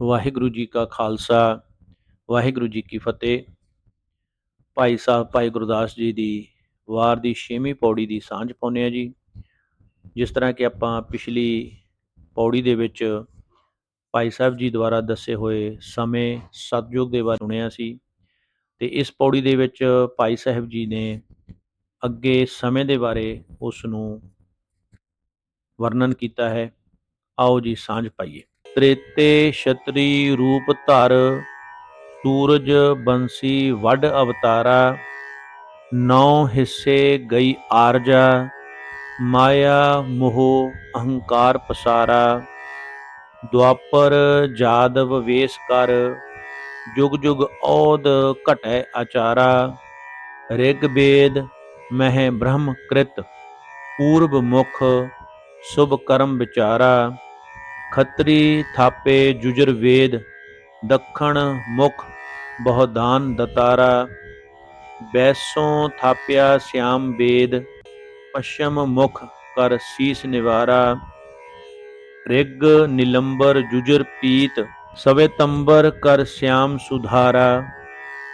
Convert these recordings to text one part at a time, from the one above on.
ਵਾਹਿਗੁਰੂ ਜੀ ਕਾ ਖਾਲਸਾ, ਵਾਹਿਗੁਰੂ ਜੀ ਕੀ ਫਤਿਹ। ਭਾਈ ਸਾਹਿਬ, ਭਾਈ ਗੁਰਦਾਸ ਜੀ ਦੀ ਵਾਰ ਦੀ 6ਵੀਂ ਪੌੜੀ ਦੀ ਸਾਂਝ ਪਾਉਂਦੇ ਆ ਜੀ। ਜਿਸ ਤਰ੍ਹਾਂ ਕਿ ਆਪਾਂ ਪਿਛਲੀ ਪੌੜੀ ਦੇ ਵਿੱਚ ਭਾਈ ਸਾਹਿਬ ਜੀ ਦੁਆਰਾ ਦੱਸੇ ਹੋਏ ਸਮੇਂ ਸਤਜੁਗ ਦੇ ਬਾਰੇ ਸੁਣਿਆ ਸੀ। ਤੇ ਇਸ ਪੌੜੀ ਦੇ ਵਿੱਚ ਭਾਈ ਸਾਹਿਬ ਜੀ ਨੇ ਅੱਗੇ ਸਮੇਂ ਦੇ ਬਾਰੇ ਉਸ ਨੂੰ ਵਰਣਨ ਕੀਤਾ ਹੈ। ਆਓ ਜੀ ਸਾਂਝ ਪਾਈਏ। ਤ੍ਰੇਤੇ ਛਤਰੀ ਰੂਪ ਧਰ, ਸੂਰਜ ਬੰਸੀ ਵੱਡ ਅਵਤਾਰਾ, ਨੌ ਹਿੱਸੇ ਗਈ ਆਰਜਾ, ਮਾਇਆ ਮੋਹ ਅਹੰਕਾਰ ਪਸਾਰਾ। ਦੁਆਪਰ ਜਾਦਵ ਵੇਸ ਕਰ, ਜੁਗ ਜੁਗ ਔਦ ਘਟੈ ਆਚਾਰਾ ਰਿਗ ਵੇਦ ਮਹਿ ਬ੍ਰਹਮ ਕ੍ਰਿਤ, ਪੂਰਬ ਮੁਖ ਸੁਭ ਕਰਮ ਵਿਚਾਰਾ। ਖੱਤਰੀ ਥਾਪੇ ਜੁਜਰ ਵੇਦ, ਦੱਖਣ ਮੁਖ ਬਹੁਦਾਨ ਦਤਾਰਾ, ਬੈਸੋਂ ਥਾਪਿਆ ਸਿਆਮ ਵੇਦ ਪਸ਼ਮ ਮੁਖ ਕਰ ਸੀਸ ਨਿਵਾਰਾ, ਰਿਗ ਨਿਲੰਬਰ ਜੁਜਰ ਪੀਤ, ਸਵੇ ਤੰਬਰ ਕਰ ਸਿਆਮ ਸੁਧਾਰਾ,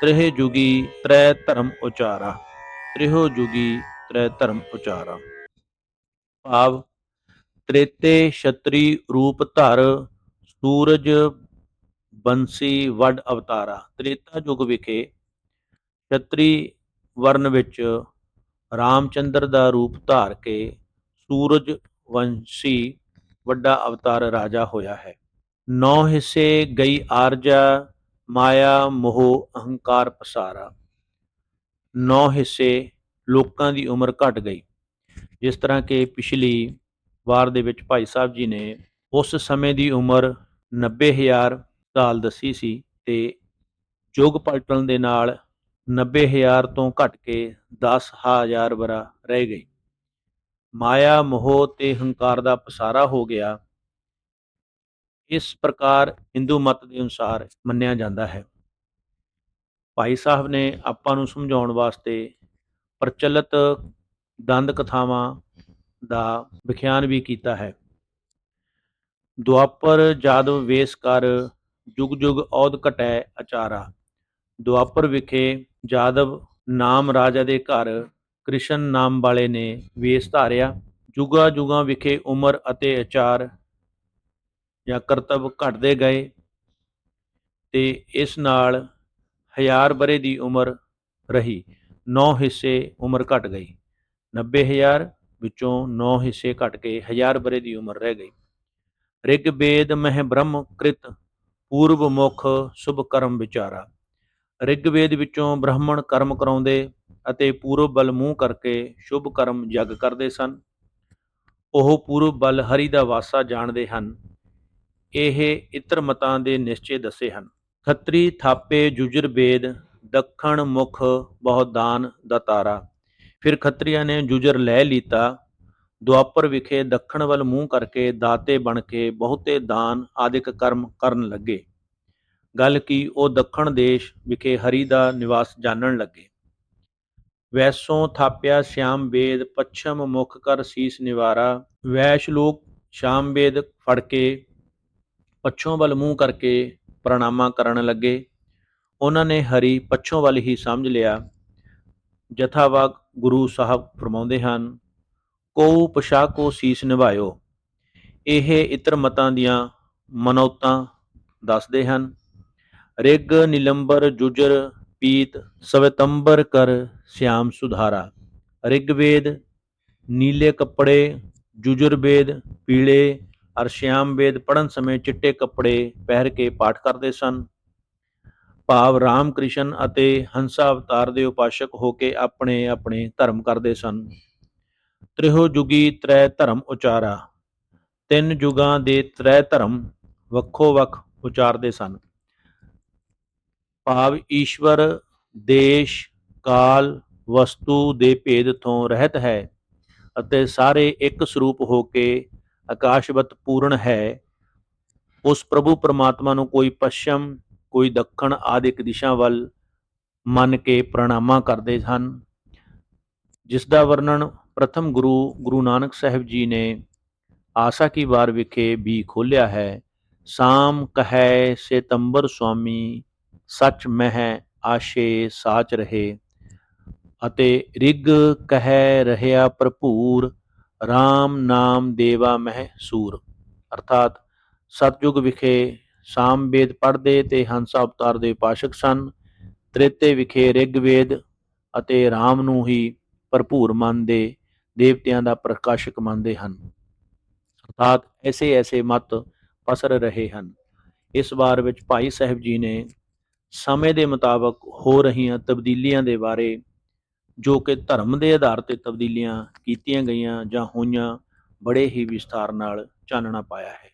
ਤ੍ਰਿਹ ਜੁਗੀ ਤ੍ਰੈ ਧਰਮ ਉਚਾਰਾ, ਤ੍ਰਿਹੋ ਜੁਗੀ ਤ੍ਰੈ ਧਰਮ ਉਚਾਰਾ। ਭਾਵ ਤ੍ਰੇਤੇ ਛਤਰੀ ਰੂਪ ਧਰ, ਸੂਰਜ ਬੰਸੀ ਵੱਡ ਅਵਤਾਰਾ। ਤ੍ਰੇਤਾ ਯੁਗ ਵਿਖੇ ਛਤਰੀ ਵਰਨ ਵਿੱਚ ਰਾਮਚੰਦਰ ਦਾ ਰੂਪ ਧਾਰ ਕੇ ਸੂਰਜ ਵੰਸ਼ੀ ਵੱਡਾ ਅਵਤਾਰ ਰਾਜਾ ਹੋਇਆ ਹੈ। ਨੌ ਹਿੱਸੇ ਗਈ ਆਰਜਾ, ਮਾਇਆ, ਮੋਹ, ਅਹੰਕਾਰ, ਪਸਾਰਾ। ਨੌ ਹਿੱਸੇ ਲੋਕਾਂ ਦੀ ਉਮਰ ਘਟ ਗਈ। ਜਿਸ ਤਰ੍ਹਾਂ ਕਿ ਪਿਛਲੀ ਵਾਰ ਦੇ ਵਿੱਚ ਭਾਈ ਸਾਹਿਬ ਜੀ ਨੇ ਉਸ ਸਮੇਂ ਦੀ ਉਮਰ 90000 ਸਾਲ ਦੱਸੀ ਸੀ ਤੇ ਯੁੱਗ ਪਲਟਣ ਦੇ ਨਾਲ 90000 ਤੋਂ ਘਟ ਕੇ 10000 ਵਰਾ ਰਹਿ ਗਈ। ਮਾਇਆ, ਮੋਹ ਤੇ ਹੰਕਾਰ ਦਾ ਪਸਾਰਾ ਹੋ ਗਿਆ। ਇਸ ਪ੍ਰਕਾਰ ਹਿੰਦੂ ਮਤ ਦੇ ਅਨੁਸਾਰ ਮੰਨਿਆ ਜਾਂਦਾ ਹੈ। ਭਾਈ ਸਾਹਿਬ ਨੇ ਆਪਾਂ ਨੂੰ ਸਮਝਾਉਣ ਵਾਸਤੇ ਪ੍ਰਚਲਿਤ ਦੰਦ ਕਥਾਵਾਂ ਦਾ ਵਿਖਿਆਨ ਵੀ ਕੀਤਾ ਹੈ। ਦੁਆਪਰ ਜਾਦਵ ਵੇਸ ਕਰ ਜੁਗ ਜੁਗ ਔਦ ਘਟੈ ਅਚਾਰਾ। ਦੁਆਪਰ ਵਿਖੇ ਜਾਦਵ ਨਾਮ ਰਾਜਾ ਦੇ ਘਰ ਕ੍ਰਿਸ਼ਨ ਨਾਮ ਵਾਲੇ ਨੇ ਵੇਸ ਧਾਰਿਆ। ਜੁਗਾ ਜੁਗਾ ਵਿਖੇ ਉਮਰ ਅਤੇ ਆਚਾਰ ਜਾਂ ਕਰਤੱਵ ਘਟਦੇ ਗਏ ਤੇ ਇਸ ਨਾਲ ਹਜ਼ਾਰ ਬਰੇ ਦੀ ਉਮਰ ਰਹੀ। 9 ਹਿੱਸੇ ਉਮਰ ਘਟ ਗਈ। 90000 ਵਿੱਚੋਂ 9 ਹਿੱਸੇ ਘਟ ਕੇ ਹਜ਼ਾਰ ਬਰੇ ਦੀ ਉਮਰ ਰਹਿ ਗਈ। ਰਿਗ ਵੇਦ ਮਹਿ ਬ੍ਰਹਮ ਕ੍ਰਿਤ ਪੂਰਬ ਮੁਖ ਸੁਭ ਕਰਮ ਵਿਚਾਰਾ। ਰਿਗ ਵੇਦ ਵਿੱਚੋਂ ਬ੍ਰਾਹਮਣ ਕਰਮ ਕਰਾਉਂਦੇ ਅਤੇ ਪੂਰਬ ਬਲ ਮੂੰਹ ਕਰਕੇ ਸ਼ੁਭ ਕਰਮ ਜਗ ਕਰਦੇ ਸਨ। ਉਹ ਪੂਰਬ ਬਲ ਹਰੀ ਦਾ ਵਾਸਾ ਜਾਣਦੇ ਹਨ। ਇਹ ਇਤਰ ਮਤਾਂ ਦੇ ਨਿਸ਼ਚੇ ਦੱਸੇ ਹਨ। ਖੱਤਰੀ ਥਾਪੇ ਜੁਜਰ ਵੇਦ ਦੱਖਣ ਮੁਖ ਬਹੁਦਾਨ ਦਤਾਰਾ ਫਿਰ ਖੱਤਰੀਆਂ ਨੇ ਜੁਜਰ ਲੈ ਲੀਤਾ। ਦੁਆਪਰ ਵਿਖੇ ਦੱਖਣ ਵੱਲ ਮੂੰਹ ਕਰਕੇ ਦਾਤੇ ਬਣ ਕੇ ਬਹੁਤੇ ਦਾਨ ਆਦਿਕ ਕਰਮ ਕਰਨ ਲੱਗੇ। ਗੱਲ ਕੀ, ਉਹ ਦੱਖਣ ਦੇਸ਼ ਵਿਖੇ ਹਰੀ ਦਾ ਨਿਵਾਸ ਜਾਣਨ ਲੱਗੇ। ਵੈਸੋਂ ਥਾਪਿਆ ਸ਼ਾਮ ਵੇਦ, ਪੱਛਮ ਮੁਖ ਕਰ ਸੀਸ ਨਿਵਾਰਾ। ਵੈਸ਼ ਲੋਕ ਸ਼ਾਮ ਵੇਦ ਫੜ ਕੇ ਪੱਛੋਂ ਵੱਲ ਮੂੰਹ ਕਰਕੇ ਪ੍ਰਣਾਮਾ ਕਰਨ ਲੱਗੇ। ਉਹਨਾਂ ਨੇ ਹਰੀ ਪੱਛੋਂ ਵੱਲ ਹੀ ਸਮਝ ਲਿਆ। ਜਥਾਵਾਗ ਗੁਰੂ ਸਾਹਿਬ ਫਰਮਾਉਂਦੇ ਹਨ, ਕੋ ਪਸ਼ਾਕੋ ਸੀਸ ਨਿਭਾਇਓ। ਇਹ ਇਤਰ ਮਤਾਂ ਦੀਆਂ ਮਨੌਤਾਂ ਦੱਸਦੇ ਹਨ। ਰਿਗ ਨਿਲੰਬਰ ਜੁਜਰ ਪੀਤ ਸਵਤੰਬਰ ਕਰ ਸਿਆਮ ਸੁਧਾਰਾ। ਰਿਗਵੇਦ ਨੀਲੇ ਕੱਪੜੇ ਜੁਜੁਰਵੇਦ ਪੀਲੇ ਅਰ ਸ਼ਿਆਮ ਵੇਦ ਪੜਨ ਸਮੇਂ ਚਿੱਟੇ ਕੱਪੜੇ ਪਹਿਰ ਕੇ ਪਾਠ ਕਰਦੇ ਸਨ। ਭਾਵ ਰਾਮ ਕ੍ਰਿਸ਼ਨ ਅਤੇ ਹੰਸਾ ਅਵਤਾਰ ਦੇ ਉਪਾਸ਼ਕ ਹੋ ਕੇ ਆਪਣੇ ਆਪਣੇ ਧਰਮ ਕਰਦੇ ਸਨ। ਤ੍ਰਿਹੋ ਜੁਗੀ ਤ੍ਰੈ ਧਰਮ ਉਚਾਰਾ। ਤਿੰਨ ਯੁਗਾਂ ਦੇ ਤ੍ਰੈ ਧਰਮ ਵੱਖੋ ਵੱਖ ਉਚਾਰਦੇ ਸਨ। ਭਾਵ ਈਸ਼ਵਰ, ਦੇਸ਼, ਕਾਲ, ਵਸਤੂ ਦੇ ਭੇਦ ਤੋਂ ਰਹਿਤ ਹੈ ਅਤੇ ਸਾਰੇ ਇੱਕ ਸਰੂਪ ਹੋ ਕੇ ਆਕਾਸ਼ਵਤ ਪੂਰਨ ਹੈ। ਉਸ ਪ੍ਰਭੂ ਪਰਮਾਤਮਾ ਨੂੰ ਕੋਈ ਪੱਛਮ ਕੋਈ ਦੱਖਣ ਆਦਿਕ ਦਿਸ਼ਾ ਵੱਲ ਮੰਨ ਕੇ ਪ੍ਰਣਾਮਾ ਕਰਦੇ ਹਨ। ਜਿਸ ਦਾ ਵਰਣਨ ਪ੍ਰਥਮ ਗੁਰੂ ਗੁਰੂ ਨਾਨਕ ਸਾਹਿਬ ਜੀ ਨੇ ਆਸਾ ਕੀ ਵਾਰ ਵਿਖੇ ਵੀ ਖੋਲਿਆ ਹੈ, ਸਾਮ ਕਹੈ ਸੇਤੰਬਰ ਸੁਆਮੀ ਸਚ ਮਹਿ ਆਸ਼ੇ ਸਾਚ ਰਹੇ, ਅਤੇ ਰਿਗ ਕਹਿ ਰਹਿਆ ਭਰਪੂਰ RAM ਨਾਮ ਦੇਵਾ ਮਹਿ ਸੂਰ। ਅਰਥਾਤ ਸਤਜੁਗ ਵਿਖੇ ਸ਼ਾਮ ਵੇਦ ਪੜ੍ਹਦੇ ਤੇ ਹੰਸ ਅਵਤਾਰ ਦੇ ਉਪਾਸ਼ਕ ਸਨ। ਤ੍ਰੇਤੇ ਵਿਖੇ ਰਿਗਵੇਦ ਅਤੇ ਰਾਮ ਨੂੰ ਹੀ ਭਰਪੂਰ ਮੰਨਦੇ ਦੇਵਤਿਆਂ ਦਾ ਪ੍ਰਕਾਸ਼ਕ ਮੰਨਦੇ ਹਨ। ਅਰਥਾਤ ਐਸੇ ਐਸੇ ਮਤ ਪਸਰ ਰਹੇ ਹਨ। ਇਸ ਵਾਰ ਵਿੱਚ ਭਾਈ ਸਾਹਿਬ ਜੀ ਨੇ ਸਮੇਂ ਦੇ ਮੁਤਾਬਕ ਹੋ ਰਹੀਆਂ ਤਬਦੀਲੀਆਂ ਦੇ ਬਾਰੇ, ਜੋ ਕਿ ਧਰਮ ਦੇ ਆਧਾਰ ਤੇ ਤਬਦੀਲੀਆਂ ਕੀਤੀਆਂ ਗਈਆਂ ਜਾਂ ਹੋਈਆਂ, ਬੜੇ ਹੀ ਵਿਸਥਾਰ ਨਾਲ ਚਾਨਣਾ ਪਾਇਆ ਹੈ।